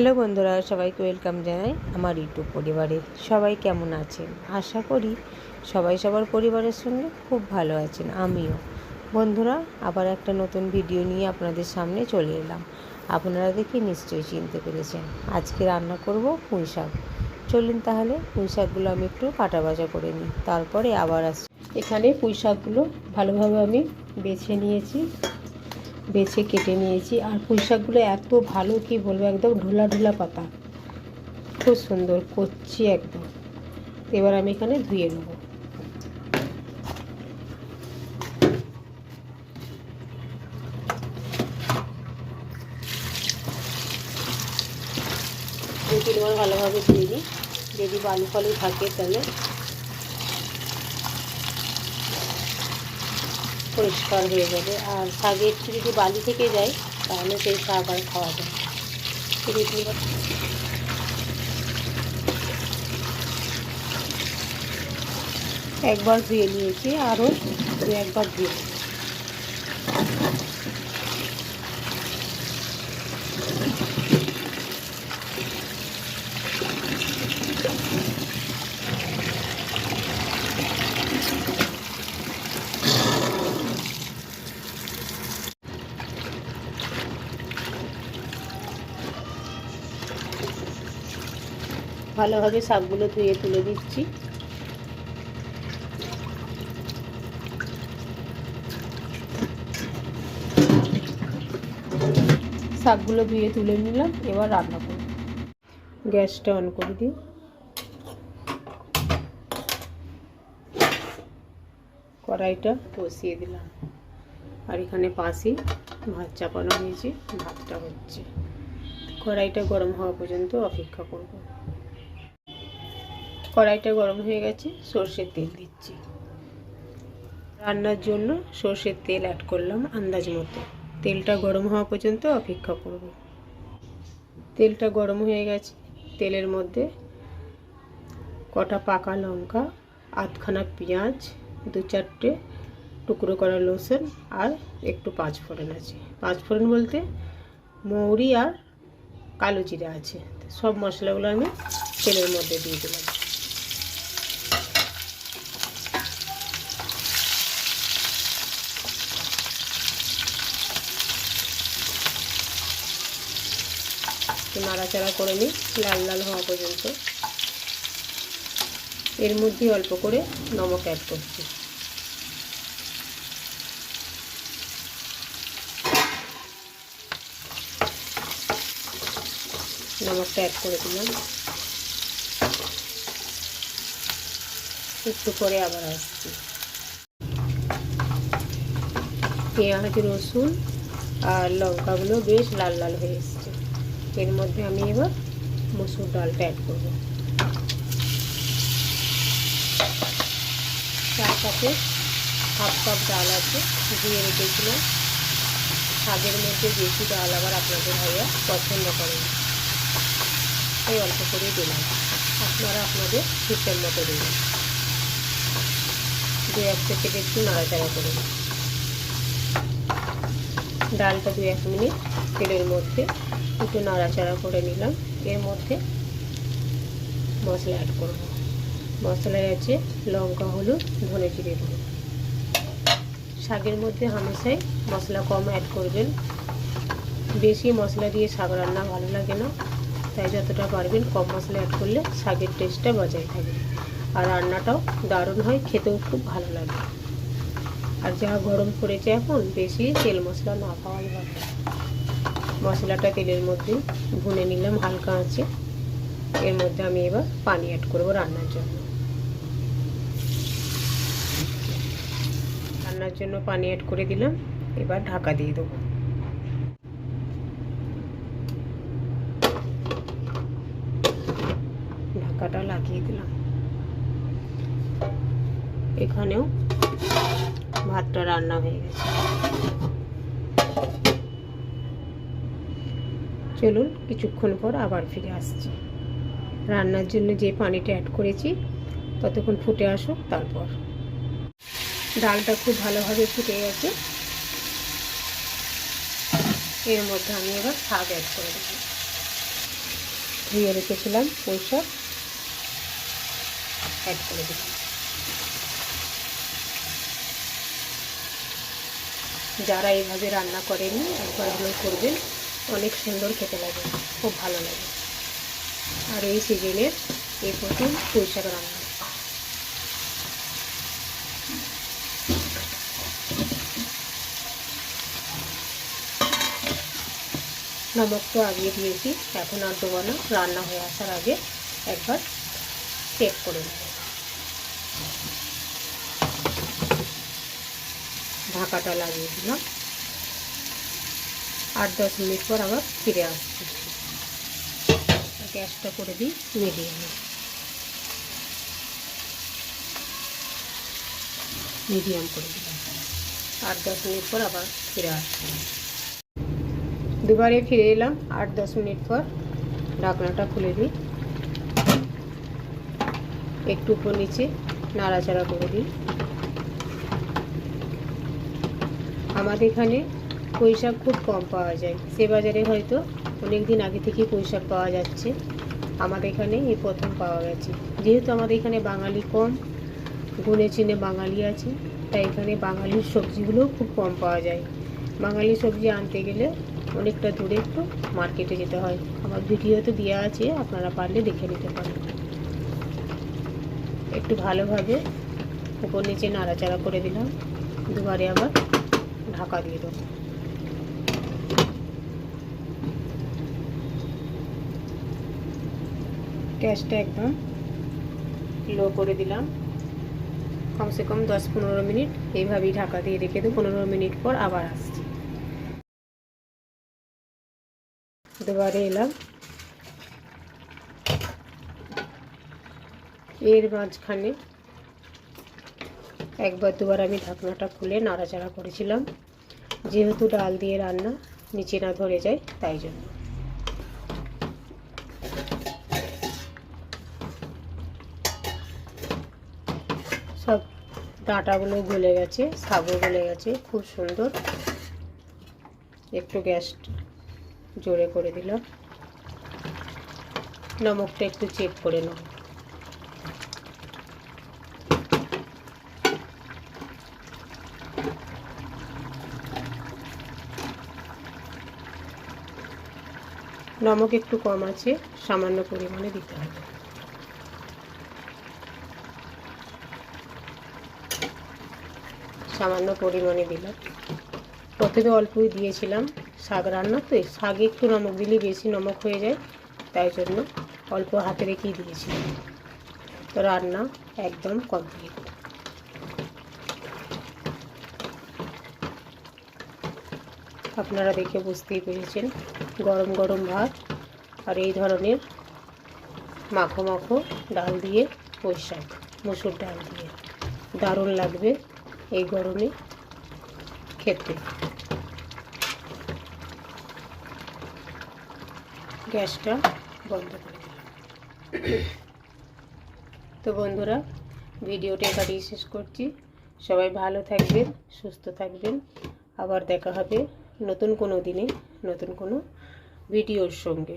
Hello বন্ধুরা, সবাইকে welcome জানাই আমার ইউটিউব পরিবারে। সবাই কেমন আছেন? আশা করি সবাই সবার পরিবারের সঙ্গে খুব ভালো আছেন, আমিও। বন্ধুরা, আবার একটা নতুন ভিডিও নিয়ে আপনাদের সামনে চলে এলাম। আপনারা দেখে নিশ্চয়ই চিনতে পেরেছেন, আজকে রান্না করব পুঁই শাক। চলুন তাহলে পুঁই শাকগুলো আমি একটু কাটা বাজা করে নিই, তারপরে আবার আসি এখানে পুঁই শাকগুলো ভালোভাবে আমি বেছে নিয়েছি। বেছে কেটে নিয়েছি। আর পুঁই শাকগুলো এত ভালো, কি বলব, একদম ঢোলা ঢোলা পাতা। খুব সুন্দর করছি একদম। এবার আমি এখানে ধুয়ে নেব। ভালোভাবে ধুয়ে নিই। যদি বালু ফালু থাকে তাহলে। পরিষ্কার হয়ে যাবে। আর শাকে একটু যদি বালি থেকে যায়, তাহলে সেই শাক আর খাওয়া যায় একবার ধুয়ে নিয়েছি, আরও দু একবার ধুয়ে ভালোভাবে শাকগুলো ধুয়ে তুলে দিচ্ছি। শাকগুলো ধুয়ে তুলে নিলাম, এবার রান্না করব। গ্যাসটা অন করে দিই। কড়াইটা বসিয়ে দিলাম। আর এখানে পাশে ভাত চাপানো হয়েছে, ভাতটা হচ্ছে। কড়াইটা গরম হওয়া পর্যন্ত অপেক্ষা করব। কড়াইটা গরম হয়ে গেছে, সর্ষের তেল দিচ্ছি। রান্নার জন্য সর্ষের তেল অ্যাড করলাম আন্দাজ মতো। তেলটা গরম হওয়া পর্যন্ত অপেক্ষা করব। তেলটা গরম হয়ে গেছে, তেলের মধ্যে কটা পাকা লঙ্কা, আধখানা পেঁয়াজ, দু চারটে টুকরো করা লসুন আর একটু পাঁচ ফোড়ন আছে। পাঁচ ফোড়ন বলতে মৌরি আর কালো জিরা আছে। সব মশলাগুলো আমি তেলের মধ্যে দিয়ে দিলাম। একটু নাড়াচাড়া করে নিই, লাল লাল হওয়া পর্যন্ত। এর মধ্যে অল্প করে নমক অ্যাড করছি। নমকটা অ্যাড করে দিলাম। একটু করে আবার আসছি। পেঁয়াজ, রসুন আর লঙ্কাগুলো বেশ লাল লাল হয়ে এর মধ্যে আমি এবার মসুর ডালটা অ্যাড করব। চার কাপে হাফ কাপ ডাল আছে দিয়ে রেখেছিলাম। শাকের মধ্যে বেশি ডাল আবার আপনাদের ভাইয়া পছন্দ করেন। এই অল্প করে দিলাম। আপনারা আপনাদের হিসেব মতো দেবেন দু এক সেকেন্ড একটু নাড়াচাড়া করে ডালটা দু এক মিনিট তেলের মধ্যে একটু নাড়াচাড়া করে নিলাম। এর মধ্যে মশলা অ্যাড করব। মশলায় আছে লঙ্কা, হলুদ, ধনে জিরে শাকের মধ্যে হামেশাই মশলা কম অ্যাড করবেন। বেশি মশলা দিয়ে শাক রান্না ভালো লাগে না। তাই যতটা পারবেন কম মশলা অ্যাড করলে শাকের টেস্টটা বজায় থাকে। আর রান্নাটাও দারুণ হয়, খেতেও খুব ভালো লাগে। আর যা গরম পড়েছে এখন, বেশি তেল মশলা না খাওয়াই ভালো মশলাটা তেলের মধ্যে ভুনে নিলাম, হালকা আঁচে। এর মধ্যে আমি এবার পানি অ্যাড করব রান্নার জন্য। রান্নার জন্য পানি অ্যাড করে দিলাম, এবার ঢাকা দিয়ে দেবো। ঢাকাটা লাগিয়ে দিলাম। এখানেও ভাতটা রান্না হয়ে গেছে। চলুন কিছুক্ষণ পর আবার ফিরে আসছি। রান্নার জন্য যে পানিটা অ্যাড করেছি, ততক্ষণ ফুটে আসুক, তারপর। ডালটা খুব ভালোভাবে ফুটে গেছে। এর মধ্যে আমি এবার শাক অ্যাড করে দেবো। ধুয়ে রেখেছিলাম শাক অ্যাড করে দিলাম। যারা এইভাবে রান্না করেনি একবার হলেও করবেন। অনেক সুন্দর খেতে লাগে, খুব ভালো লাগে। আর এই সিজনের এই প্রথম পুঁই শাক রান্না। নমক তো আগিয়ে দিয়েছি, এখন আর দেবো না। রান্না হয়ে আসার আগে একবার চেক করে নেব। ঢাকাটা লাগিয়ে দিলাম। আট দশ মিনিট পর আবার ফিরে আসছি। গ্যাসটা করে দিই মিডিয়ামে। মিডিয়াম করে দিলাম। আট দশ মিনিট পর আবার ফিরে আসছি। দুবারে ফিরে এলাম। আট দশ মিনিট পর ঢাকনাটা খুলে দিই একটু উপর নিচে নাড়াচাড়া করে দিই। আমাদের এখানে পুঁই শাক খুব কম পাওয়া যায়। সে বাজারে হয়তো অনেক দিন আগে থেকেই পুঁই শাক পাওয়া যাচ্ছে। আমাদের এখানে এই প্রথম পাওয়া গেছে। যেহেতু আমাদের এখানে বাঙালি কম গুনে চিনে বাঙালি আছে, তাই এখানে বাঙালির সবজিগুলোও খুব কম পাওয়া যায়। বাঙালি সবজি আনতে গেলে অনেকটা দূরে একটু মার্কেটে যেতে হয়। আমার ভিডিওতে দেওয়া আছে, আপনারা পারলে দেখে নিতে পারেন। একটু ভালোভাবে উপর নিচে নাড়াচাড়া করে দিলাম। দুবারে আবার ঢাকা দিয়ে দেবো। গ্যাসটা একদম লো করে দিলাম। কমসে কম দশ পনেরো মিনিট এইভাবেই ঢাকা দিয়ে রেখে দেবো। পনেরো মিনিট পর আবার আসছি। দুবারে এলাম। এর মাঝখানে একবার দুবার আমি ঢাকনাটা খুলে নাড়াচাড়া করেছিলাম। যেহেতু ডাল দিয়ে রান্না, নিচে না ধরে যায়, তাই জন্য। সব ডাঁটাগুলো গলে গেছে, শাকও গলে গেছে, খুব সুন্দর। একটু গ্যাস জোরে করে দিলাম। নমকটা একটু চেক করে নেব। নমক একটু কম আছে, সামান্য পরিমাণে দিতে হবে। সামান্য পরিমাণে দিলাম। প্রথমে অল্পই দিয়েছিলাম শাক রান্না, তো শাকে একটু নমক দিলে বেশি নমক হয়ে যায়, তাই জন্য অল্প হাতে রেখেই দিয়েছিলাম তো রান্না একদম কমপ্লিট। আপনারা দেখে বুঝতেই পেরেছেন। গরম গরম ভাত আর এই ধরনের মাখো মাখো ডাল দিয়ে শাক, মুসুর ডাল দিয়ে। দারুণ লাগবে এই গরমে খেতে। গ্যাসটা বন্ধ করে তো বন্ধুরা, ভিডিওটা এখানেই শেষ করছি। সবাই ভালো থাকবেন, সুস্থ থাকবেন। আবার দেখা হবে নতুন কোনো দিনে নতুন কোনো ভিডিওর সঙ্গে।